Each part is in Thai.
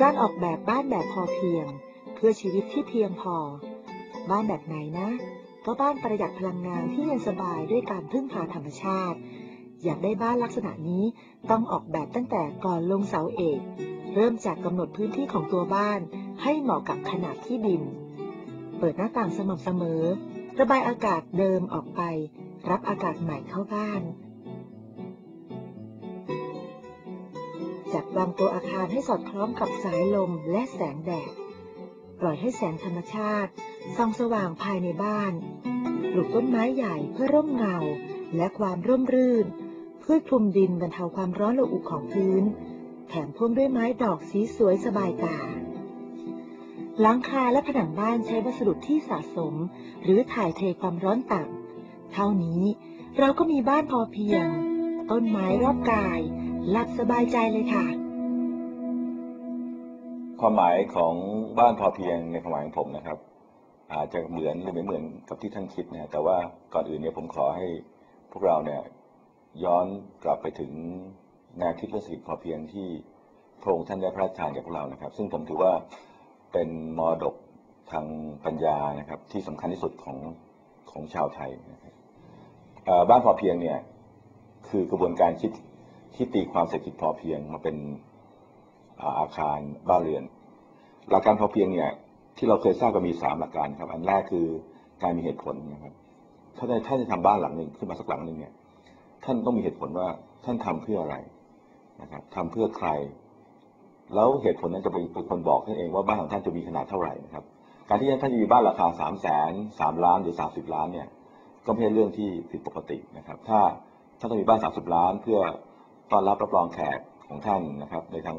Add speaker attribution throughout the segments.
Speaker 1: การออกแบบบ้านแบบพอเพียง เพื่อชีวิตที่เพียงพอ บ้านแบบไหนนะ ก็บ้านประหยัดพลังงานที่เย็นสบายด้วยการพึ่งพาธรรมชาติ อยากได้บ้านลักษณะนี้ต้องออกแบบตั้งแต่ก่อนลงเสาเอก เริ่มจากกำหนดพื้นที่ของตัวบ้าน ให้เหมาะกับขนาดที่ดิน เปิดหน้าต่างสม่ำเสมอ ระบายอากาศเดิมออกไป รับอากาศใหม่เข้าบ้าน จัดวางตัวอาคารให้สอดคล้องกับสายลมและแสงแดด ปล่อยให้แสงธรรมชาติส่องสว่างภายในบ้าน ปลูกต้นไม้ใหญ่เพื่อร่มเงาและความร่มรื่น พืชคลุมดินบรรเทาความร้อนระอุของพื้น แถมพ่วงด้วยไม้ดอกสีสวยสบายตาหลังคาและผนังบ้านใช้วัสดุที่สะสม หรือถ่ายเทความร้อนต่ำเท่านี้เราก็มีบ้านพอเพียง ต้นไม้รอบกาย หลับสบายใจเลยค่ะ
Speaker 2: ความหมายของบ้านพอเพียงในความหมายของผมนะครับ อาจจะเหมือนหรือไม่เหมือนกับที่ท่านคิดนะแต่ว่าก่อนอื่นเนี่ยผมขอให้พวกเราเนี่ยย้อนกลับไปถึงแนวคิดเรื่องเศรษฐกิจพอเพียงที่พระองค์ท่านได้พระราชทานแก่พวกเรานะครับ ซึ่งผมถือว่าเป็นมรดกทางปัญญานะครับ ที่สำคัญที่สุดของของชาวไทยนะครับบ้านพอเพียงเนี่ยคือกระบวนการคิด ที่ตีความเศรษฐกิจพอเพียงมาเป็นอาคารบ้านเรือน หลักการพอเพียงเนี่ยที่เราเคยทราบกันมีสามหลักการครับ อันแรกคือการมีเหตุผลนะครับถ้าท่านจะทำบ้านหลังหนึ่งขึ้นมาสักหลังหนึ่งเนี่ยท่านต้องมีเหตุผลว่าท่านทำเพื่ออะไรนะครับทำเพื่อใคร แล้วเหตุผลนั้นจะเป็นคนบอกท่านเองว่าบ้านของท่านจะมีขนาดเท่าไหร่นะครับ การที่ท่านจะมีบ้านราคาสามแสนสามล้านหรือสามสิบล้านเนี่ยก็ไม่ใช่เรื่องที่ผิดปกตินะครับ ถ้าถ้าต้องมีบ้านสามสิบล้านเพื่อ ต้อนรับรับรองแขกของท่านนะครับ ในทาง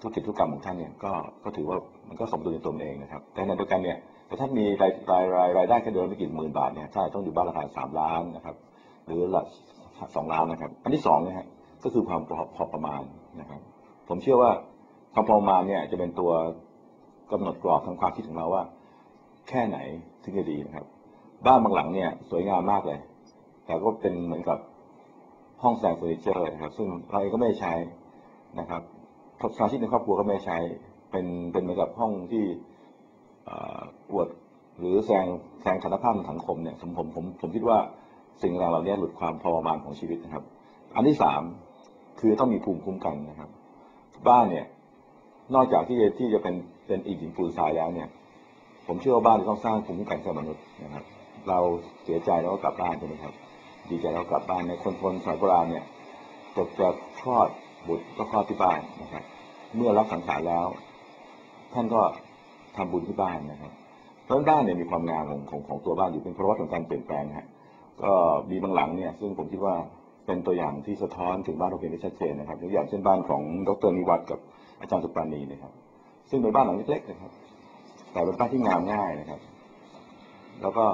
Speaker 2: ธุรกิจธุรกรรมของท่านเนี่ยก็ก็ถือว่ามันก็สมดุลในตัวเองนะครับแต่ในเดียวกันเนี่ยแต่ท่านมีรายรายรายรายได้แค่เดือนไม่กี่หมื่นบาทเนี่ยถ้าต้องอยู่บ้านราคาสามล้านนะครับ หรือละสองล้านนะครับ อันที่สองนะฮะก็คือความพอประมาณนะครับ ผมเชื่อว่าความพอประมาณเนี่ยจะเป็นตัวกำหนดกรอบทางความคิดของเราว่า แค่ไหนถึงจะดีนะครับ บ้านบางหลังเนี่ยสวยงามมากเลย แต่ก็เป็นเหมือนกับ ห้องแสดงเฟอร์นิเจอร์นะครับซึ่งเราเองก็ไม่ใช้นะครับสมาชิกในครอบครัวก็ไม่ใช้เป็นเป็นเหมือนกับห้องที่เอ่ออวดหรือแสดงแสดงฐานภาพทางสังคมเนี่ยผมผมผมผมคิดว่าสิ่งเหล่านี้หลุดความพอประมาณของชีวิตนะครับ อันที่สามคือต้องมีภูมิคุ้มกันนะครับ บ้านเนี่ยนอกจากที่จะที่จะเป็นเป็นอีกหินปูนทรายแล้วเนี่ย ผมเชื่อว่าบ้านจะต้องสร้างภูมิคุ้มกันให้กับมนุษย์นะครับ เราเสียใจแล้วก็กลับบ้านใช่ไหมครับ ดีใจแล้วกลับบ้านในคนคนสมัยโบราณเนี่ยจะจะคลอดบุตรก็คลอดที่บ้านนะครับ เมื่อรับสังขารแล้ว ท่านก็ทำบุญที่บ้านนะครับเพราะฉะนั้นบ้านเนี่ยมีความงามของของของตัวบ้านอยู่เป็นเพราะว่าของการเปลี่ยนแปลงฮะก็มีบางหลังเนี่ย ซึ่งผมคิดว่าเป็นตัวอย่างที่สะท้อนถึงบ้านเราเพียงได้ชัดเจนนะครับตัวอย่างเช่นบ้านของดรนิวัฒน์กับอาจารย์สุปราณีนะครับ ซึ่งเป็นบ้านหลังเล็กๆนะครับ แต่เป็นบ้านที่งามง่ายนะครับ แล้วก็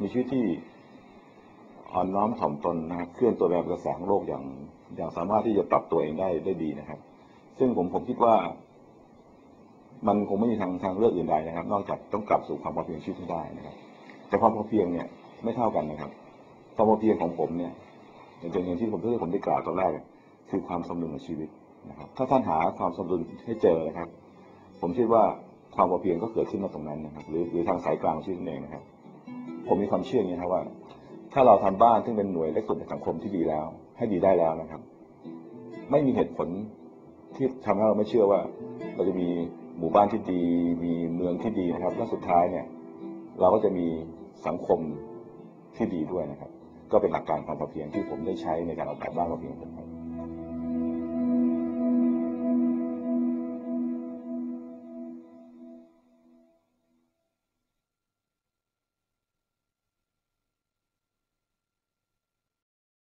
Speaker 2: มีชีวิตที่ อ่อนน้อมถ่อมตนนะครับเคลื่อนตัวแบบกระแสของโลกอย่างอย่างสามารถที่จะปรับตัวเองได้ได้ดีนะครับ ซึ่งผมผมคิดว่า มันคงไม่มีทางทางเลือกอื่นใดนะครับ นอกจากต้องกลับสู่ความพอเพียงชีวิตให้ได้นะครับ แต่ความพอเพียงเนี่ยไม่เท่ากันนะครับความพอเพียงของผมเนี่ยอย่างอย่างที่ผมที่ผมได้กล่าวตอนแรกคือความสมดุลของชีวิตนะครับ ถ้าท่านหาความสมดุลให้เจอนะครับ ผมคิดว่าความพอเพียงก็เกิดขึ้นมาตรงนั้นนะครับ หรือหรือทางสายกลางชีวิตเองนะครับ ผมมีความเชื่ออย่างนี้ครับว่า ถ้าเราทำบ้านซึ่งเป็นหน่วยเล็กสุดในสังคมที่ดีแล้ว ให้ดีได้แล้วนะครับ ไม่มีเหตุผลที่ทำให้เราไม่เชื่อว่า เราจะมีหมู่บ้านที่ดี มีเมืองที่ดีนะครับ และสุดท้ายเนี่ย เราก็จะมีสังคมที่ดีด้วยนะครับ ก็เป็นหลักการความพอเพียงที่ผมได้ใช้ในการออกแบบบ้านพอเพียงผม